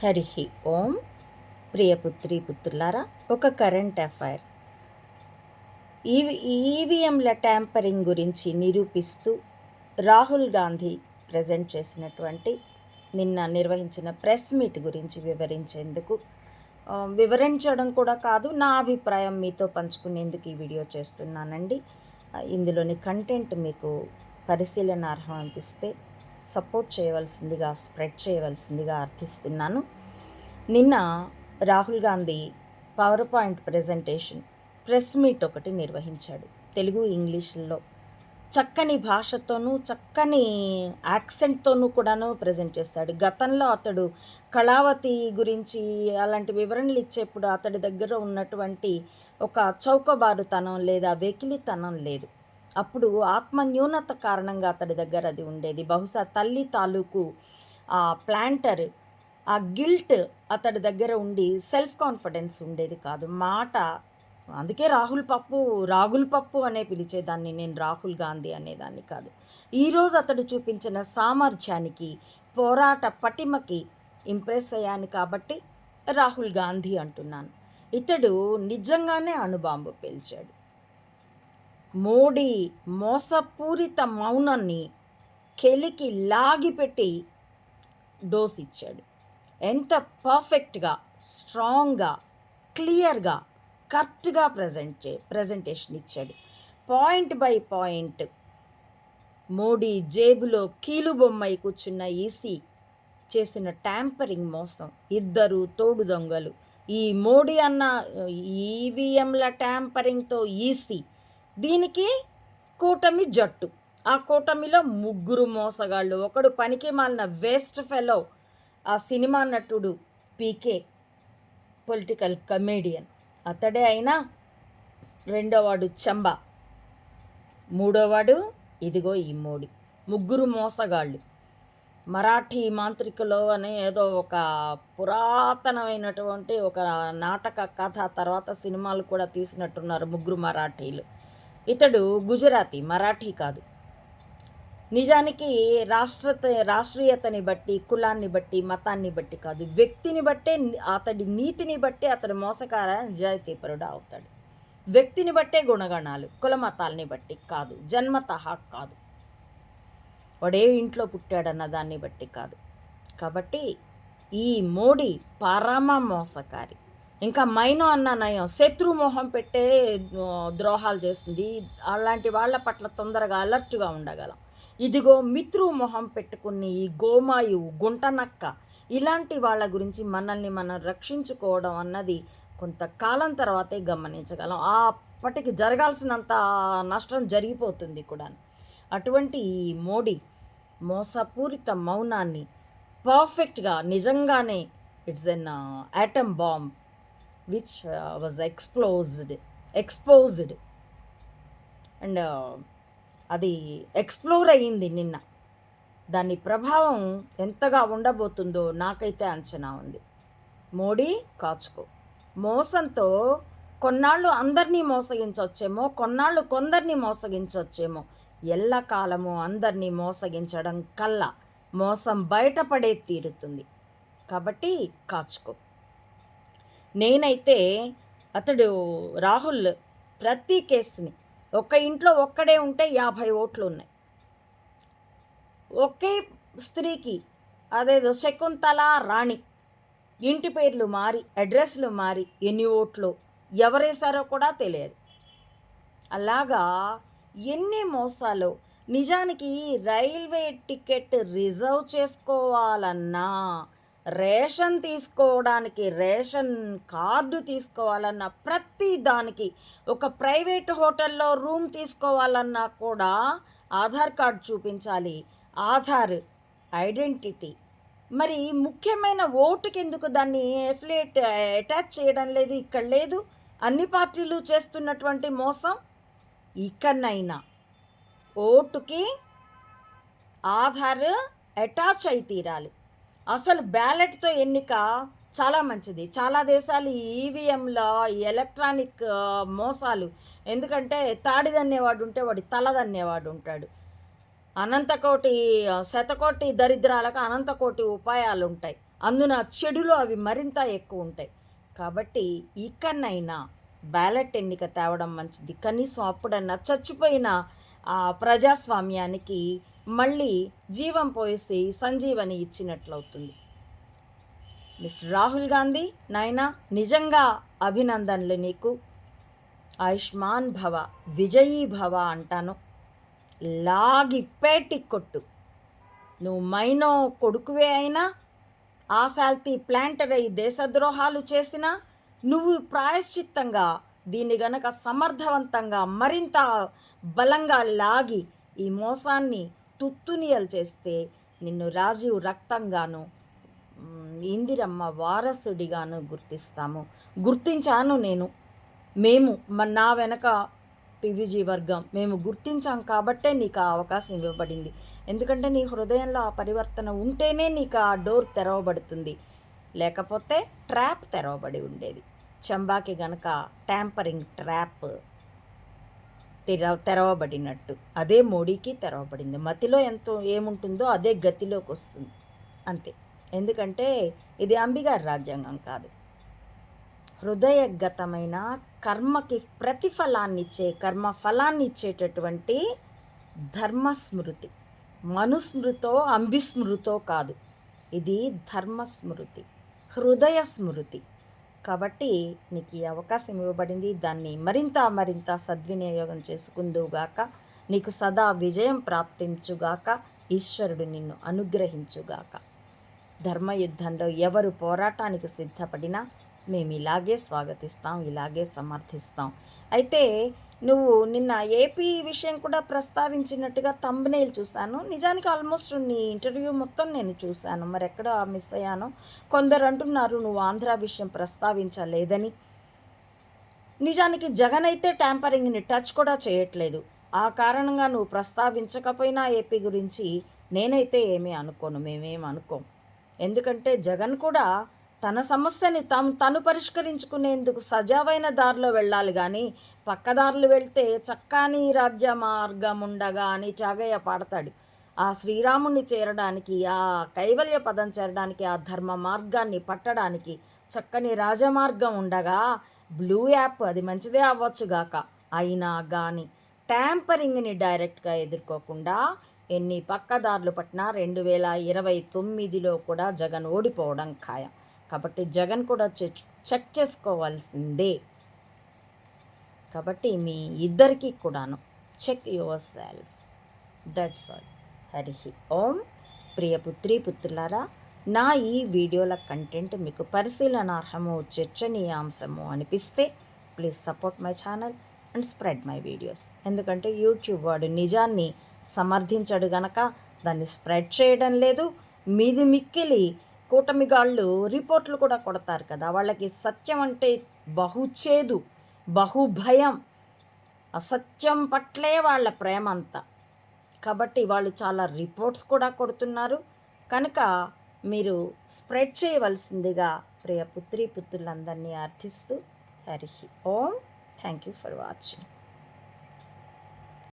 హరి ఓం. ప్రియపుత్రి పుత్రులారా ఒక current affair. ఈవి ఈవీఎంల tampering గురించి నిరూపిస్తూ రాహుల్ గాంధీ ప్రజెంట్ చేసినటువంటి నిన్న నిర్వహించిన ప్రెస్ మీట్ గురించి వివరించేందుకు వివరించడం కూడా కాదు నా అభిప్రాయం మీతో పంచుకునేందుకు ఈ వీడియో చేస్తున్నానండి. ఇందులోని కంటెంట్ మీకు పరిశీలనార్హం అనిపిస్తే సపోర్ట్ చేయవలసిందిగా స్ప్రెడ్ చేయవలసిందిగా అర్థిస్తున్నాను. నిన్న Rahul Gandhi power point presentation press meet ఒకటి నిర్వహించాడు. తెలుగు ఇంగ్లీష్లో చక్కని భాషతోనూ చక్కని యాక్సెంట్తోనూ కూడాను ప్రజెంట్ చేశాడు గతంలో అతడు కళావతి గురించి అలాంటి వివరణలు ఇచ్చేప్పుడు అతడి దగ్గర ఉన్నటువంటి ఒక చౌకబారుతనం లేదా వెకిలితనం లేదు. అప్పుడు ఆత్మన్యూనత కారణంగా అతడి దగ్గర అది ఉండేది. బహుశా తల్లి తాలూకు ఆ ప్లాంటర్ ఆ గిల్ట్ అతడి దగ్గర ఉండి సెల్ఫ్ కాన్ఫిడెన్స్ ఉండేది కాదు. మాట అందుకే రాహుల్ పప్పు రాహుల్ పప్పు అనే పిలిచేదాన్ని నేను రాహుల్ గాంధీ అనేదాన్ని కాదు. ఈరోజు అతడు చూపించిన సామర్థ్యానికి పోరాట పటిమకి ఇంప్రెస్ అయ్యాను కాబట్టి రాహుల్ గాంధీ అంటున్నాను. ఇతడు నిజంగానే అణుబాంబు పేల్చాడు. మోడీ మోసపూరిత మౌనాన్ని కెలికి లాగిపెట్టి డోస్ ఇచ్చాడు. ఎంత పర్ఫెక్ట్గా స్ట్రాంగ్గా క్లియర్గా కరెక్ట్గా ప్రజెంట్ చే ప్రజెంటేషన్ ఇచ్చాడు. పాయింట్ బై పాయింట్ మోడీ జేబులో కీలుబొమ్మై కూర్చున్న ఈసీ చేసిన ట్యాంపరింగ్ మోసం. ఇద్దరు తోడు దొంగలు. ఈ మోడీ అన్న ఈవీఎంల ట్యాంపరింగ్తో ఈసీ దీనికి కూటమి జట్టు. ఆ కూటమిలో ముగ్గురు మోసగాళ్ళు. ఒకడు పనికి మాలిన వేస్ట్ ఫెలో ఆ సినిమా నటుడు పీకే పొలిటికల్ కమేడియన్. అతడే అయినా రెండోవాడు చంబా మూడోవాడు ఇదిగో ఈ మోడీ. ముగ్గురు మోసగాళ్ళు. మరాఠీ మాంత్రికలో అనే ఏదో ఒక పురాతనమైనటువంటి ఒక నాటక కథ తర్వాత సినిమాలు కూడా తీసినట్టున్నారు ముగ్గురు మరాఠీలు. ఇతడు గుజరాతీ మరాఠీ కాదు. నిజానికి రాష్ట్రత రాష్ట్రీయతని బట్టి కులాన్ని బట్టి మతాన్ని బట్టి కాదు. వ్యక్తిని బట్టే అతడి నీతిని బట్టి అతడు మోసకార నిజాయితీపరుడు అవుతాడు. వ్యక్తిని బట్టే గుణగణాలు కుల మతాలని బట్టి కాదు. జన్మతహా కాదు. వాడే ఇంట్లో పుట్టాడన్న దాన్ని బట్టి కాదు. కాబట్టి ఈ మోడీ పరమ మోసకారి. ఇంకా మైనో అన్న నయం. శత్రు మొహం పెట్టే ద్రోహాలు చేస్తుంది. అలాంటి వాళ్ళ పట్ల తొందరగా అలర్ట్గా ఉండగలం. ఇదిగో మిత్రు మొహం పెట్టుకుని ఈ గోమాయువు గుంటనక్క ఇలాంటి వాళ్ళ గురించి మనల్ని మనం రక్షించుకోవడం అన్నది కొంతకాలం తర్వాతే గమనించగలం. ఆ అప్పటికి జరగాల్సినంత నష్టం జరిగిపోతుంది కూడా అటువంటి ఈ మోడీ మోసపూరిత మౌనాన్ని పర్ఫెక్ట్గా నిజంగానే it's an atom bomb which was exploded exposed and అది ఎక్స్ప్లోర్ అయ్యింది నిన్న. దాని ప్రభావం ఎంతగా ఉండబోతుందో నాకైతే అంచనా ఉంది. మోడీ కాచుకో. మోసంతో కొన్నాళ్ళు అందరినీ మోసగించవచ్చేమో కొన్నాళ్ళు కొందరిని మోసగించవచ్చేమో ఎల్లకాలము అందరినీ మోసగించడం కల్లా మోసం బయటపడే తీరుతుంది. కాబట్టి కాచుకో. నేనైతే అతడు రాహుల్ ప్రతి కేసుని ఒక్క ఇంట్లో ఒక్కడే ఉంటే యాభై ఓట్లు ఉన్నాయి. ఒకే స్త్రీకి అదేదో శకుంతల రాణి ఇంటి పేర్లు మారి అడ్రస్లు మారి ఎన్ని ఓట్లు ఎవరేశారో కూడా తెలియదు. అలాగా ఎన్ని మోసాలు నిజానికి రైల్వే టికెట్ రిజర్వ్ చేసుకోవాలన్నా రేషన్ తీసుకోవడానికి రేషన్ కార్డు తీసుకోవాలన్నా ప్రతి దానికి ఒక ప్రైవేట్ హోటల్లో రూమ్ తీసుకోవాలన్నా కూడా ఆధార్ కార్డు చూపించాలి. ఆధార్ ఐడెంటిటీ. మరి ముఖ్యమైన ఓటుకి ఎందుకు దాన్ని ఎఫిలేట్ అటాచ్ చేయడం లేదు ఇక్కడ లేదు? అన్ని పార్టీలు చేస్తున్నటువంటి మోసం? ఇక్కడనైనా ఓటుకి ఆధార్ అటాచ్ అయి తీరాలి. అసలు బ్యాలెట్తో ఎన్నిక చాలా మంచిది. చాలా దేశాలు ఈవీఎంలో ఎలక్ట్రానిక్ మోసాలు. ఎందుకంటే తాడిదన్నేవాడు ఉంటే వాడి తలదన్నేవాడు ఉంటాడు అనంతకోటి శతకోటి దరిద్రాలకు అనంతకోటి ఉపాయాలు ఉంటాయి అందున చెడులు అవి మరింత ఎక్కువ ఉంటాయి కాబట్టి ఇకనైనా బ్యాలెట్ ఎన్నిక తేవడం మంచిది. కనీసం అప్పుడన్నా చచ్చిపోయిన ఆ ప్రజాస్వామ్యానికి మళ్ళీ జీవం పోసి సంజీవని ఇచ్చినట్లవుతుంది. మిస్టర్ రాహుల్ గాంధీ నాయనా నిజంగా అభినందనలు నీకు. ఆయుష్మాన్ భవ విజయీ భవ అంటాను. లాగి పేటి కొట్టు. నువ్వు మైనో కొడుకువే అయినా ఆశాల్తీ ప్లాంటర్ అయి దేశద్రోహాలు చేసినా నువ్వు ప్రాయశ్చిత్తంగా దీన్ని గనక సమర్థవంతంగా మరింత బలంగా లాగి ఈ మోసాన్ని తుత్తునియలు చేస్తే నిన్ను రాజీవ్ రక్తంగాను ఇందిరమ్మ వారసుడిగాను గుర్తిస్తాము. గుర్తించాను నేను. మేము మన నా వెనక పివిజీ వర్గం మేము గుర్తించాం కాబట్టే నీకు ఆ అవకాశం ఇవ్వబడింది. ఎందుకంటే నీ హృదయంలో ఆ పరివర్తన ఉంటేనే నీకు ఆ డోర్ తెరవబడుతుంది. లేకపోతే ట్రాప్ తెరవబడి ఉండేది. చంబాకి గనక ట్యాంపరింగ్ ట్రాప్ తెర తెరవబడినట్టు. అదే మోడీకి తెరవబడింది. మతిలో ఎంత ఏముంటుందో అదే గతిలోకి వస్తుంది. అంతే. ఎందుకంటే ఇది అంబిగారి రాజ్యాంగం కాదు. హృదయగతమైన కర్మకి ప్రతిఫలాన్నిచ్చే కర్మ ఫలాన్ని ఇచ్చేటటువంటి ధర్మస్మృతి. మనుస్మృతో అంబిస్మృతో కాదు. ఇది ధర్మస్మృతి. హృదయ స్మృతి కాబట్టి నీకు ఈ అవకాశం ఇవ్వబడింది. దాన్ని మరింత మరింత సద్వినియోగం చేసుకుందువుగాక నీకు సదా విజయం ప్రాప్తించుగాక ఈశ్వరుడు నిన్ను అనుగ్రహించుగాక ధర్మయుద్ధంలో ఎవరు పోరాటానికి సిద్ధపడినా మేము ఇలాగే స్వాగతిస్తాం ఇలాగే సమర్థిస్తాం. అయితే నువ్వు నిన్న ఏపీ విషయం కూడా ప్రస్తావించినట్టుగా తమ్నేల్ చూశాను. నిజానికి ఆల్మోస్ట్ నీ ఇంటర్వ్యూ మొత్తం నేను చూశాను. మరి ఎక్కడ మిస్ అయ్యానో? కొందరు అంటున్నారు నువ్వు ఆంధ్ర విషయం ప్రస్తావించలేదని. నిజానికి జగన్ అయితే ట్యాంపరింగ్ని టచ్ కూడా చేయట్లేదు. ఆ కారణంగా నువ్వు ప్రస్తావించకపోయినా ఏపీ గురించి నేనైతే ఏమీ అనుకోను. మేమేం అనుకోం. ఎందుకంటే జగన్ కూడా తన సమస్యని తాము తను పరిష్కరించుకునేందుకు సజావైన దారిలో వెళ్ళాలి కానీ పక్కదారులు వెళ్తే చక్కాని రాజ్య మార్గం ఉండగా అని చాగయ్య పాడతాడు. ఆ శ్రీరాముణ్ణి చేరడానికి ఆ కైవల్య పదం చేరడానికి ఆ ధర్మ మార్గాన్ని పట్టడానికి చక్కని రాజమార్గం ఉండగా బ్లూ యాప్ అది మంచిదే అవ్వచ్చుగాక అయినా కానీ ట్యాంపరింగ్ని డైరెక్ట్గా ఎదుర్కోకుండా ఎన్ని పక్కదారులు పట్టినా రెండు వేల ఇరవై తొమ్మిదిలో కూడా జగన్ ఓడిపోవడం ఖాయం. కాబట్టి జగన్ కూడా చెక్ చెక్ చేసుకోవాల్సిందే. కాబట్టి మీ ఇద్దరికీ కూడాను check yourself. That's all Hari Om ప్రియ పుత్రి పుత్రులారా నా ఈ వీడియోల కంటెంట్ మీకు పరిశీలనార్హము చర్చనీయాంశము అనిపిస్తే please support my channel and spread my videos. ఎందుకంటే యూట్యూబ్ వాడు నిజాన్ని సమర్థించడు గనక దాన్ని స్ప్రెడ్ చేయడం లేదు. మీది మిక్కిలి కూటమిగాళ్ళు రిపోర్ట్లు కూడా కొడతారు కదా. వాళ్ళకి సత్యం అంటే బహుచేదు బహుభయం అసత్యం పట్లే వాళ్ళ ప్రేమ అంతా. కాబట్టి వాళ్ళు చాలా రిపోర్ట్స్ కూడా కొడుతున్నారు. కనుక మీరు స్ప్రెడ్ చేయవలసిందిగా ప్రియ పుత్రి పుత్రులందరినీ అర్థిస్తూ హరి ఓం. Thank you for watching.